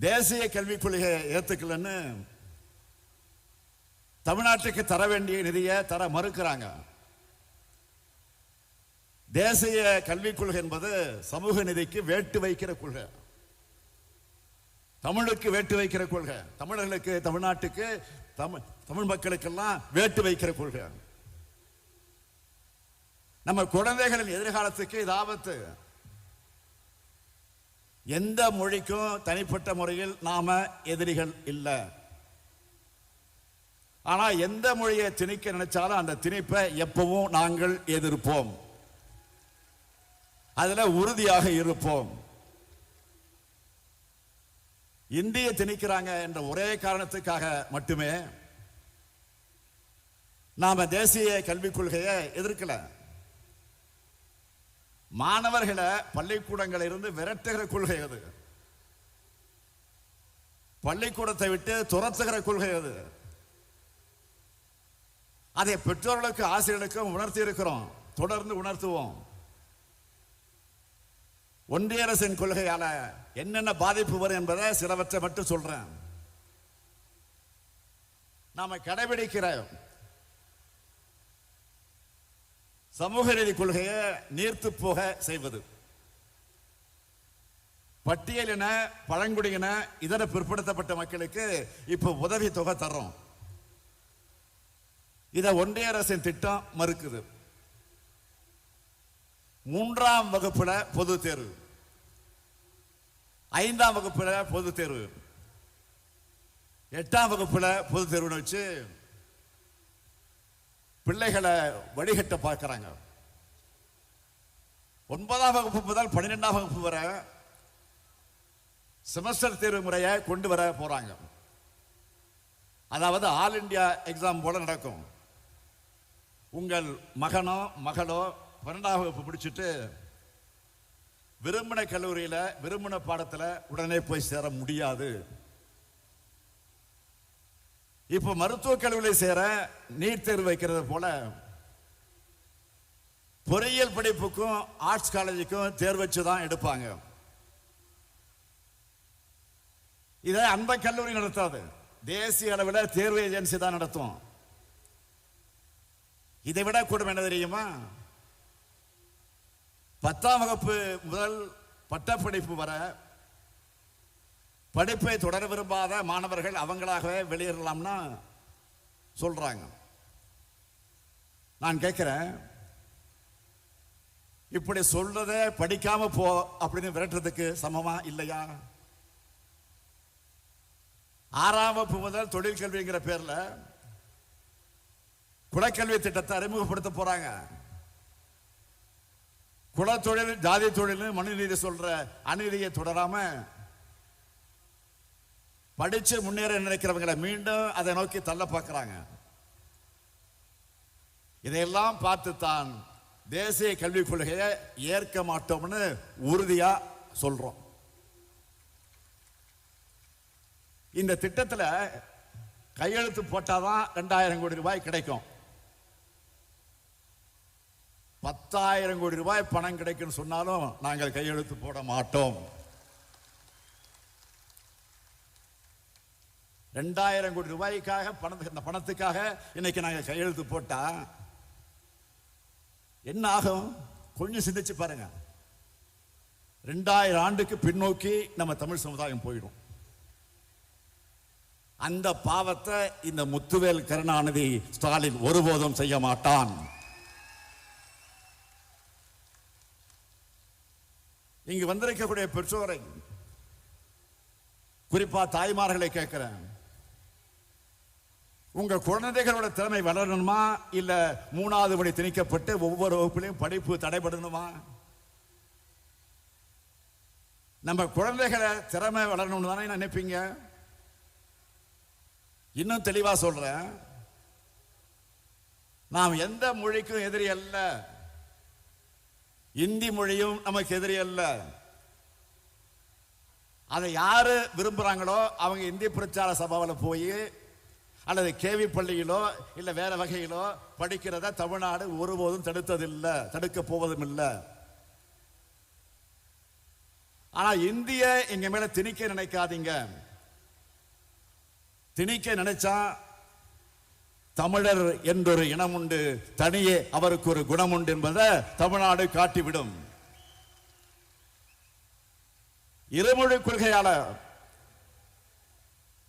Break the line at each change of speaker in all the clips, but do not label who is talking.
தேசிய கல்விக் கொள்கையை ஏற்றுக்கலன்னு தமிழ்நாட்டுக்கு தர வேண்டிய நிதியை தர மறுக்கிறாங்க. தேசிய கல்விக் கொள்கை என்பது சமூக நிதிக்கு வேட்டு வைக்கிற கொள்கை. தமிழுக்கு வேட்டு வைக்கிற கொள்கை. தமிழர்களுக்கு தமிழ்நாட்டுக்கு தமிழ் தமிழ் மக்களுக்கெல்லாம் வேட்டு வைக்கிற கொள்கை. நம்ம குழந்தைகளின் எதிர்காலத்துக்கு இது ஆபத்து எந்த மொழிக்கும் தனிப்பட்ட முறையில் நாம எதிரிகள் இல்லை. ஆனா எந்த மொழியை திணிக்க நினைச்சாலும் அந்த திணிப்பை எப்பவும் நாங்கள் எதிர்ப்போம். அதுல உறுதியாக இருப்போம். இந்திய திணிக்கிறாங்க என்ற ஒரே காரணத்துக்காக மட்டுமே நாம தேசிய கல்விக் கொள்கையை எதிர்க்கலை. மாணவர்களை பள்ளிக்கூடங்களில் இருந்து விரட்டுகிற கொள்கை அது. பள்ளிக்கூடத்தை விட்டு துரத்துகிற கொள்கை அது. அதை பெற்றோர்களுக்கு ஆசிரியர்களுக்கும் உணர்த்தி இருக்கிறோம். தொடர்ந்து உணர்த்துவோம். ஒன்றிய அரசின் கொள்கையால என்னென்ன பாதிப்பு வரும் என்பதை சிலவற்றை மட்டும் சொல்றேன். நாம கடைபிடிக்கிற சமூக நீதி கொள்கையை நீர்த்து போக செய்வது. பட்டியலின பழங்குடியின இதர பிற்படுத்தப்பட்ட மக்களுக்கு இப்போ உதவி தொகை தர்றோம். இதை ஒன்றிய அரசின் திட்டம் மறுக்குது. மூன்றாம் வகுப்புல பொது தேர்வு. ஐந்தாம் வகுப்புல பொது தேர்வு. எட்டாம் வகுப்புல பொது தேர்வுன்னு வச்சு பிள்ளைகளை வழிகட்ட பார்க்குறாங்க. ஒன்பதாம் வகுப்பு முதல் பன்னிரெண்டாம் வகுப்பு வரை செமஸ்டர் தேர்வு முறையை கொண்டு வர போகிறாங்க அதாவது ஆல் இந்தியா எக்ஸாம் போல நடக்கும். உங்கள் மகனோ மகளோ பன்னெண்டாம் வகுப்பு பிடிச்சிட்டு விரும்பின கல்லூரியில் விரும்பின பாடத்தில் உடனே போய் சேர முடியாது. இப்போ மருத்துவக் கல்லூரியில் சேர நீட் தேர்வு வைக்கிறது போல பொறியியல் படிப்புக்கும் ஆர்ட்ஸ் காலேஜுக்கும் தேர்வு வச்சு தான் எடுப்பாங்க. இதை அன்ப கல்லூரி நடத்தாது. தேசிய அளவில் தேர்வு ஏஜென்சி தான் நடத்தும். இதை விட கூடும் என்ன தெரியுமா? பத்தாம் வகுப்பு முதல் பட்டப்படிப்பு வர படிப்பை தொடர விரும்பாத மாணவர்கள் அவங்களாகவே வெளியேறலாம்னா சொல்றாங்க. நான் கேட்கிறேன் இப்படி சொல்றதே படிக்காம போ அப்படின்னு விரட்டுறதுக்கு சமமா இல்லையா? ஆறாம் வகுப்பு முதல் தொழில் கல்விங்கிற பேர்ல குலக்கல்வி திட்டத்தை அறிமுகப்படுத்த போறாங்க. குலத்தொழில் ஜாதி தொழில் மனுநீதி சொல்ற அநீதியை தொடராம படிச்சு முன்னேற நினைக்கிறவங்களை மீண்டும் அதை நோக்கி தள்ள பார்க்குறாங்க. இதையெல்லாம் பார்த்து தான் தேசிய கல்விக் கொள்கையை ஏற்க மாட்டோம்னு உறுதியா சொல்றோம். இந்த திட்டத்தில் கையெழுத்து போட்டாதான் ரெண்டாயிரம் கோடி ரூபாய் கிடைக்கும். பத்தாயிரம் கோடி ரூபாய் பணம் கிடைக்கும் சொன்னாலும் நாங்கள் கையெழுத்து போட மாட்டோம். ரெண்டாயிரம் கோடி ரூபாய்க்காக பணத்துக்கு இந்த பணத்துக்காக இன்னைக்கு நாங்கள் கையெழுத்து போட்டா என்ன ஆகும்? கொஞ்சம் சிந்திச்சு பாருங்க. ரெண்டாயிரம் ஆண்டுக்கு பின்னோக்கி நம்ம தமிழ் சமுதாயம் போயிடும். அந்த பாவத்தை இந்த முத்துவேல் கருணாநிதி ஸ்டாலின் ஒருபோதும் செய்ய மாட்டான். இங்கு வந்திருக்கக்கூடிய பெற்றோரை குறிப்பா தாய்மார்களை கேட்கிறேன். உங்க குழந்தைகளோட திறமை வளரணுமா? இல்ல மூணாவது படி திணிக்கப்பட்டு ஒவ்வொரு வகுப்பிலையும் படிப்பு தடைபடணுமா? நம்ம குழந்தைகளை திறமை வளரணும்னு தானே நினைப்பீங்க? இன்னும் தெளிவா சொல்றேன். நாம் எந்த மொழிக்கும் எதிரி அல்ல. இந்தி மொழியும் நமக்கு எதிரி அல்ல. அதை யாரு விரும்புறாங்களோ அவங்க இந்திய பிரச்சார சபாவில் போய் அல்லது கேவி பள்ளியிலோ இல்ல வேற வகையிலோ படிக்கிறத தமிழ்நாடு ஒருபோதும் தடுத்ததில்லை தடுக்க போவதும் இல்லை ஆனா இந்திய எங்க மேல திணிக்க நினைக்காதீங்க. திணிக்க நினைச்சா தமிழர் என்றொரு இனம் உண்டு தனியே அவருக்கு ஒரு குணம் உண்டு என்பதை தமிழ்நாடு காட்டிவிடும். இருமொழி கொள்கையாளர்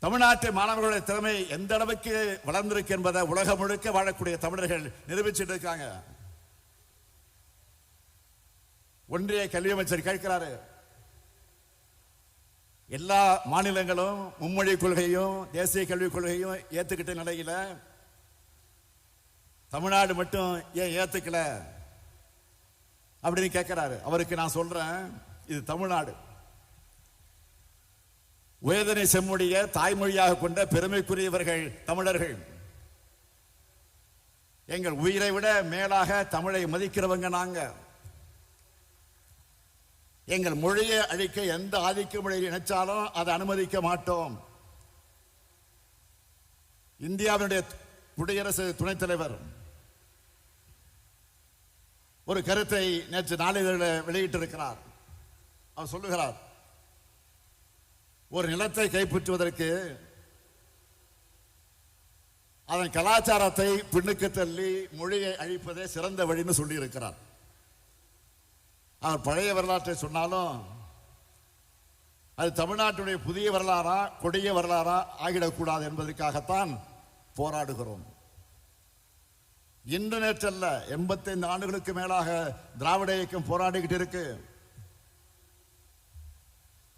தமிழ்நாட்டு மாணவர்களுடைய திறமை எந்த அளவுக்கு வளர்ந்திருக்கு என்பதை உலகம் முழுக்க வாழக்கூடிய தமிழர்கள் நிரூபிச்சுட்டு இருக்காங்க. ஒன்றிய கல்வி அமைச்சர் கேட்கிறாரு. எல்லா மாநிலங்களும் மும்மொழி கொள்கையும் தேசிய கல்விக் கொள்கையும் ஏத்துக்கிட்ட நிலையில தமிழ்நாடு மட்டும் ஏன் ஏத்துக்கல? அப்படின்னு கேட்கிறாரு. அவருக்கு நான் சொல்றேன் இது தமிழ்நாடு. வேதனை செம்முடைய தாய்மொழியாக கொண்ட பெருமைக்குரியவர்கள் தமிழர்கள். எங்கள் உயிரை விட மேலாக தமிழை மதிக்கிறவங்க நாங்க. எங்கள் மொழியை அழிக்க எந்த ஆதிக்க மொழியை நினைச்சாலும் அதை அனுமதிக்க மாட்டோம். இந்தியாவினுடைய குடியரசு துணைத் தலைவர். ஒரு கருத்தை நேற்று நாளிதழில் வெளியிட்டிருக்கிறார். அவர் சொல்லுகிறார் ஒரு நிலத்தை கைப்பற்றுவதற்கு அதன் கலாச்சாரத்தை பின்னுக்கு தள்ளி மொழியை அழிப்பதே சிறந்த வழின்னு சொல்லியிருக்கிறார். அவர் பழைய வரலாற்றை சொன்னாலும் அது தமிழ்நாட்டுடைய புதிய வரலாறா கொடிய வரலாறா ஆகிடக்கூடாது என்பதற்காகத்தான் போராடுகிறோம். இன்று நேற்றல்ல எண்பத்தைந்து ஆண்டுகளுக்கு மேலாக திராவிட இயக்கம் போராடிக்கிட்டு இருக்கு.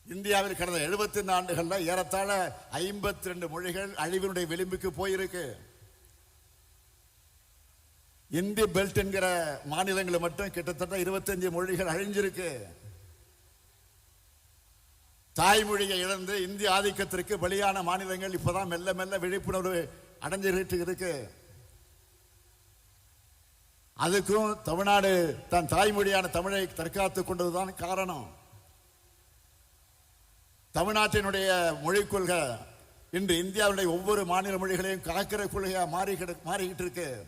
இந்தியாவில் கடந்த எழுபத்தி ரெண்டு ஆண்டுகளில் ஏறத்தாழ ஐம்பத்தி ரெண்டு மொழிகள் அழிவினுடைய விளிம்புக்கு போயிருக்கு. இந்தி பெல்ட் என்கிற மாநிலங்களில் மட்டும் கிட்டத்தட்ட 25 மொழிகள் அழிஞ்சிருக்கு. தாய்மொழியை இழந்து இந்திய ஆதிக்கத்திற்கு வெளியான மாநிலங்கள் இப்போதான் மெல்ல மெல்ல விழிப்புணர்வு அடைஞ்சிட்டு இருக்கு அதுக்கும் தமிழ்நாடு தன் தாய்மொழியான தமிழை தற்காத்துக் கொண்டதுதான் காரணம். தமிழ்நாட்டினுடைய மொழிக் கொள்கை இன்று இந்தியாவுடைய ஒவ்வொரு மாநில மொழிகளையும் காக்கிற கொள்கையாக மாறி மாறிக்கிட்டு இருக்கு.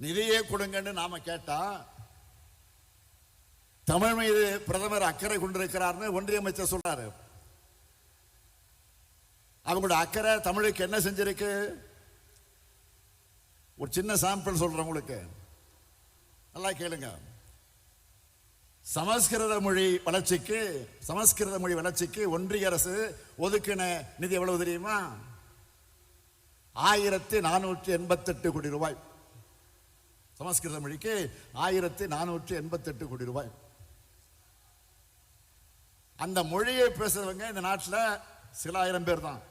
நிதியே கொடுங்கன்னு நாம கேட்டா தமிழ் மீது பிரதமர் அக்கறை கொண்டிருக்கிறார்னு ஒன்றிய அமைச்சர் சொல்றாரு. அவங்களோட அக்கறை தமிழுக்கு என்ன செஞ்சிருக்கு? ஒரு சின்ன சாம்பிள் சொல்றேன் உங்களுக்கு. நல்லா கேளுங்க. சமஸ்கிருத மொழி வளர்ச்சிக்கு சமஸ்கிருத மொழி வளர்ச்சிக்கு ஒன்றிய அரசு ஒதுக்கின நிதி எவ்வளவு தெரியுமா? ஆயிரத்தி நானூற்றி எண்பத்தெட்டு கோடி ரூபாய். சமஸ்கிருத மொழிக்கு ஆயிரத்தி நானூற்றி எண்பத்தெட்டு கோடி ரூபாய். அந்த மொழியை பேசுறவங்க இந்த நாட்டில் சில ஆயிரம் பேர் தான்.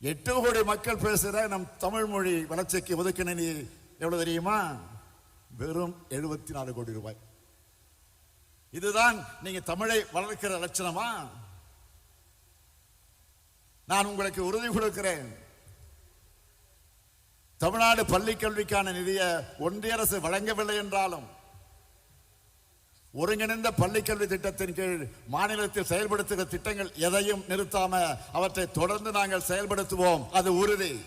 எட்டு கோடி மக்கள் பேசுற நம் தமிழ் மொழி வளர்ச்சிக்கு ஒதுக்கின நிதி எவ்வளவு தெரியுமா? வெறும் எழுபத்தி நாலு கோடி ரூபாய். இதுதான் நீங்க தமிழை வளர்க்கிற லட்சணமா? நான் உங்களுக்கு உறுதி கொடுக்கிறேன். தமிழ்நாடு பள்ளி கல்விக்கான நிதியை ஒன்றிய அரசு வழங்கவில்லை என்றாலும் ஒருங்கிணைந்த பள்ளிக்கல்வி திட்டத்தின் கீழ் மாநிலத்தில் செயல்படுத்துகிற திட்டங்கள் எதையும் நிறுத்தாம அவற்றை தொடர்ந்து நாங்கள் செயல்படுத்துவோம். அது உறுதி.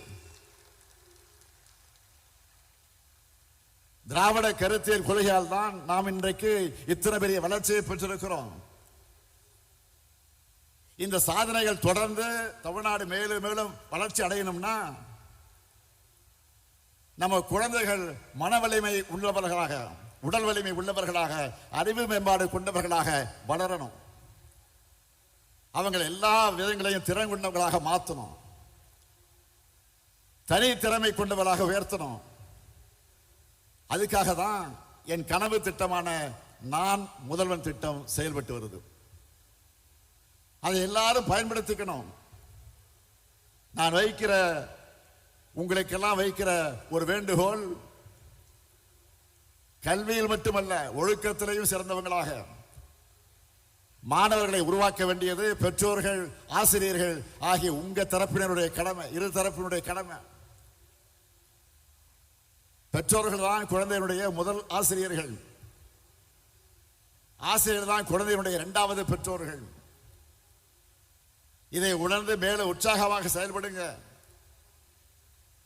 திராவிட கருத்தியல் கொள்கையால் தான் நாம் இன்றைக்கு இத்தனை பெரிய வளர்ச்சியை பெற்றிருக்கிறோம். இந்த சாதனைகள் தொடர்ந்து தமிழ்நாடு மேலும் மேலும் வளர்ச்சி அடையணும்னா நம்ம குழந்தைகள் மன வலிமை உள்ளவர்களாக உடல் வலிமை உள்ளவர்களாக அறிவு மேம்பாடு கொண்டவர்களாக வளரணும். அவங்களை எல்லா விதங்களையும் திறன் கொண்டவர்களாக மாற்றணும் தனி திறமை கொண்டவர்களாக உயர்த்தணும். அதுக்காக தான் என் கனவு திட்டமான நான் முதல்வன் திட்டம் செயல்பட்டு வருது. அதை எல்லாரும் பயன்படுத்திக்கணும். நான் வைக்கிற உங்களுக்கெல்லாம் வைக்கிற ஒரு வேண்டுகோள் கல்வியில் மட்டுமல்ல ஒழுக்கத்திலையும் சிறந்தவங்களாக. மாணவர்களை உருவாக்க வேண்டியது பெற்றோர்கள் ஆசிரியர்கள் ஆகிய உங்க தரப்பினருடைய கடமை இரு தரப்பினுடைய கடமை. பெற்றோர்கள் தான் குழந்தையினுடைய முதல் ஆசிரியர்கள். ஆசிரியர் தான் குழந்தையினுடைய இரண்டாவது பெற்றோர்கள். இதை உணர்ந்து மேல உற்சாகமாக செயல்படுங்க.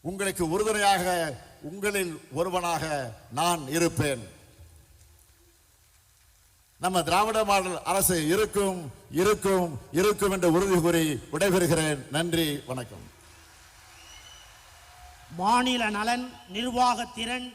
உங்களுக்கு உறுதுணையாக உங்களில் ஒருவனாக நான் இருப்பேன். நம்ம திராவிட மாடல் அரசு இருக்கும் இருக்கும் இருக்கும் என்று உறுதி கூறி விடைபெறுகிறேன். நன்றி வணக்கம்.
மாநில நலன் நிர்வாகத்திறன்